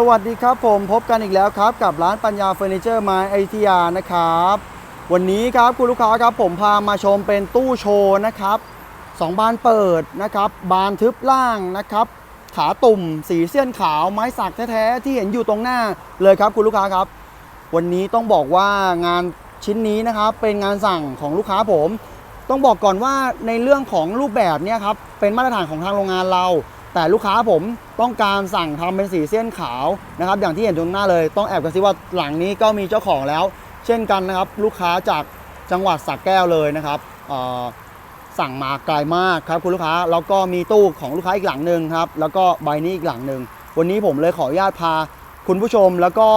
สวัสดีครับผมพบกันอีกแล้วครับ กับร้านปัญญาเฟอร์นิเจอร์ไม้ไอทียานะครับ วันนี้ครับคุณลูกค้าครับผมพามาชมเป็นตู้โชว์นะครับสองบานเปิดนะครับ บานทึบล่างนะครับ ขาตุ่ม สีเสี้ยนขาวไม้สักแท้ๆที่เห็นอยู่ตรงหน้าเลยครับคุณลูกค้าครับ วันนี้ต้องบอกว่างานชิ้นนี้นะครับเป็นงานสั่งของลูกค้าผม ต้องบอกก่อนว่าในเรื่องของรูปแบบเนี่ยครับเป็นมาตรฐานของทางโรงงานเรา แต่ลูกค้าผมต้องการสั่งทำเป็นสีเส้นขาวนะครับ อย่างที่เห็นตรงหน้าเลยต้องแอบกระซิบว่าหลังนี้ก็มีเจ้าของแล้ว เช่นกันนะครับ ลูกค้าจากจังหวัดสระแก้วเลยนะครับสั่งมาไกลมากครับคุณลูกค้าแล้วก็มีตู้ของลูกค้าอีกหลังหนึ่งครับแล้วก็ใบนี้อีกหลังหนึ่งวันนี้ผมเลยขออนุญาตพาคุณผู้ชมแล้วก็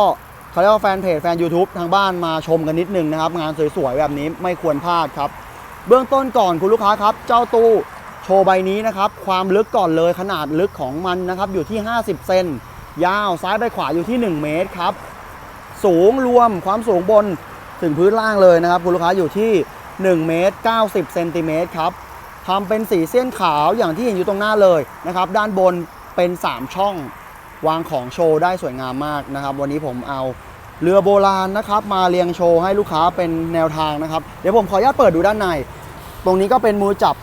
เขาเรียกว่าแฟนเพจแฟน YouTube ทางบ้านมาชมกันนิดนึงนะครับ งานสวยๆแบบนี้ไม่ควรพลาดครับ เบื้องต้นก่อนคุณลูกค้าครับ เจ้าตู้ ใบนี้นะครับ ความลึกก่อนเลยขนาดลึกของมันนะครับ อยู่ที่ 50 เซนยาวซ้ายไปขวาอยู่ที่ 1 เมตรครับ สูงรวมความสูงบนถึงพื้นล่างเลยนะครับ คุณลูกค้าอยู่ที่ 1 เมตร 90 เซนติเมตรครับทำเป็นสีเส้นขาวอย่างที่เห็นอยู่ตรงหน้าเลยนะครับ ด้านบนเป็น 3 ช่อง วางของโชว์ได้สวยงามมากนะครับ วันนี้ผมเอาเรือโบราณนะครับ มาเรียงโชว์ให้ลูกค้าเป็นแนวทางนะครับ เดี๋ยวผมขออนุญาตเปิดดูด้านใน ตรงนี้ก็เป็นมือจับ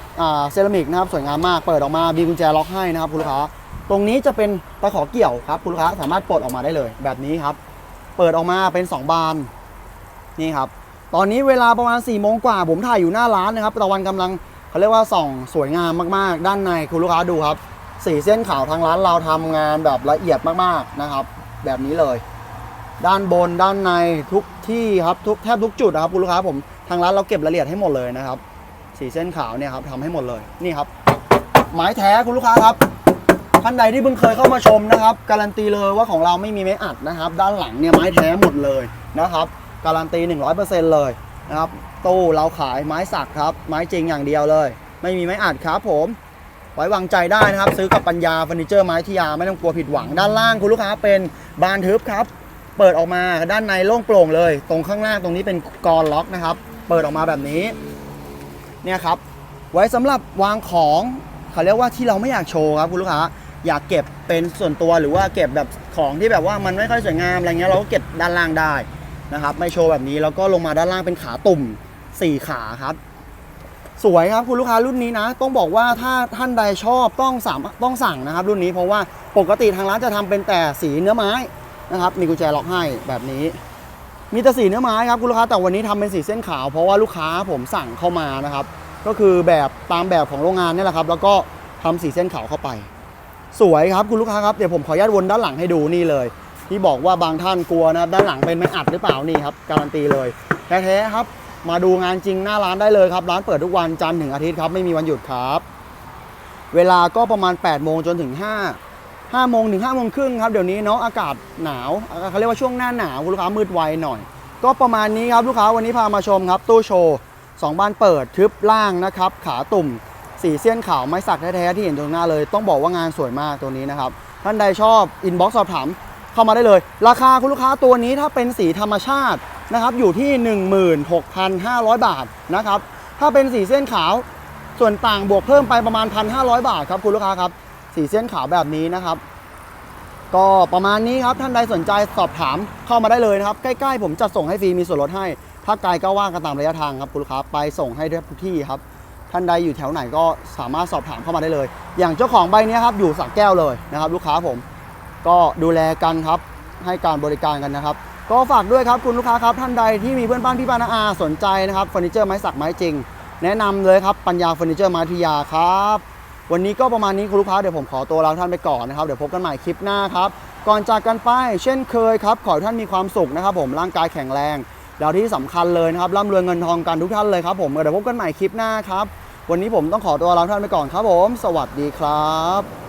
เซรามิกนะครับสวยงามมากเปิดออกมามีกุญแจล็อกให้นะครับคุณลูกค้าตรงนี้จะเป็นตะขอเกี่ยวครับคุณลูกค้าสามารถปลดออกมาได้เลย แบบนี้ครับ เปิดออกมาเป็น 2 บานนี่ครับ ตอนนี้เวลาประมาณ4ี่โมงกว่าผมถ่ายอยู่หน้าร้านนะครับตะวันกำลังเขาเรียกว่าส่องสวยงามมากๆ ด้านในคุณลูกค้าดูครับสีเส้นขาวทางร้านเราทำงานแบบละเอียดมากๆนะครับ แบบนี้เลย ด้านบนด้านในทุกที่ครับทุกแทบทุกจุดนะครับคุณลูกค้าผมทางร้านเราเก็บรายละเอียดให้หมดเลยนะครับ สีเส้นขาวเนี่ยครับทำให้หมดเลยนี่ครับ ไม้แท้คุณลูกค้าครับท่านใดที่เพิ่งเคยเข้ามาชมนะครับ การันตีเลยว่าของเราไม่มีไม้อัดนะครับ ด้านหลังเนี่ยไม้แท้หมดเลยนะครับ การันตี 100%เลยนะครับตู้เราขายไม้สักครับ ไม้จริงอย่างเดียวเลย ไม่มีไม้อัดครับผมไว้วางใจได้นะครับ ซื้อกับปัญญาเฟอร์นิเจอร์ไม้ที่ยาไม่ต้องกลัวผิดหวังด้านล่างคุณลูกค้าเป็นบานทึบครับ เปิดออกมาด้านในโล่งโปร่งเลย ตรงข้างล่างตรงนี้เป็นกรอนล็อกนะครับ เปิดออกมาแบบนี้ เนี่ยครับไว้สำหรับวางของเขาเรียกว่าที่เราไม่อยากโชว์ครับคุณลูกค้าอยากเก็บเป็นส่วนตัวหรือว่าเก็บแบบของที่แบบว่ามันไม่ค่อยสวยงามอะไรเงี้ยเราก็เก็บด้านล่างได้นะครับไม่โชว์แบบนี้แล้วก็ลงมาด้านล่างเป็นขาตุ่ม 4 ขาครับ สวยครับคุณลูกค้ารุ่นนี้นะ ต้องบอกว่าถ้าท่านใดชอบต้องสามต้องสั่งนะครับ รุ่นนี้เพราะว่าปกติทางร้านจะทำเป็นแต่สีเนื้อไม้นะครับมีกุญแจล็อกให้แบบนี้ มีแต่สีเนื้อไม้ครับคุณลูกค้าแต่วันนี้ทำเป็นสีเส้นขาว เพราะว่าลูกค้าผมสั่งเข้ามานะครับ ก็คือแบบตามแบบของโรงงานนี่แหละครับ แล้วก็ทำสีเส้นขาวเข้าไป สวยครับคุณลูกค้าครับเดี๋ยวผมขออนุญาตวนด้านหลังให้ดูนี่เลย ที่บอกว่าบางท่านกลัวนะครับด้านหลังเป็นไม้อัดหรือเปล่านี่ครับการันตีเลยแท้ๆครับ มาดูงานจริงหน้าร้านได้เลยครับ ร้านเปิดทุกวันจันทร์ถึงอาทิตย์ครับไม่มีวันหยุดครับ เวลาก็ประมาณ8โมงจนถึง5 5โมงถึง5โมงครึ่งครับเดี๋ยวนี้เนาะอากาศหนาวเขาเรียกว่าช่วงหน้าหนาวคุณลูกค้ามืดไวหน่อย ก็ประมาณนี้ครับลูกค้าวันนี้พามาชมครับตู้โชว์สองบานเปิดทึบล่างนะครับขาตุ่มสีเส้นขาวไม้สักแท้ๆที่เห็นตรงหน้าเลย ต้องบอกว่างานสวยมากตัวนี้นะครับท่านใดชอบอินบ็อกซ์สอบถามเข้ามาได้เลย ราคาคุณลูกค้าตัวนี้ถ้าเป็นสีธรรมชาตินะครับอยู่ที่ 16,500 บาทนะครับถ้าเป็นสีเส้นขาวส่วนต่างบวกเพิ่มไปประมาณ 1,500 บาทครับคุณลูกค้าครับ สีเส้นขาวแบบนี้นะครับ ก็ประมาณนี้ครับท่านใดสนใจสอบถามเข้ามาได้เลยนะครับ ใกล้ๆผมจัดส่งให้ฟรีมีส่วนลดให้ ถ้าไกลก็ว่ากันตามระยะทางครับคุณลูกค้าไปส่งให้ทุกที่ครับ ท่านใดอยู่แถวไหนก็สามารถสอบถามเข้ามาได้เลย อย่างเจ้าของใบนี้ครับอยู่สักแก้วเลยนะครับ ลูกค้าผมก็ดูแลกันครับให้การบริการกันนะครับ ก็ฝากด้วยครับคุณลูกค้าครับ ท่านใดที่มีเพื่อนบ้านพี่ป้านอาสนใจนะครับเฟอร์นิเจอร์ไม้สักไม้จริง แนะนำเลยครับปัญญาเฟอร์นิเจอร์ไม้ทิยาครับ วันนี้ก็ประมาณนี้คุณลูกค้าเดี๋ยวผมขอตัวลาท่านไปก่อนนะครับเดี๋ยวพบกันใหม่คลิปหน้าครับก่อนจากกันไปเช่นเคยครับ ขอให้ท่านมีความสุขนะครับ ผมร่างกายแข็งแรงแล้วที่สำคัญเลยนะครับร่ำรวยเงินทองกันทุกท่านเลยครับผมเดี๋ยวพบกันใหม่คลิปหน้าครับวันนี้ผมต้องขอตัวลาท่านไปก่อนครับผม สวัสดีครับ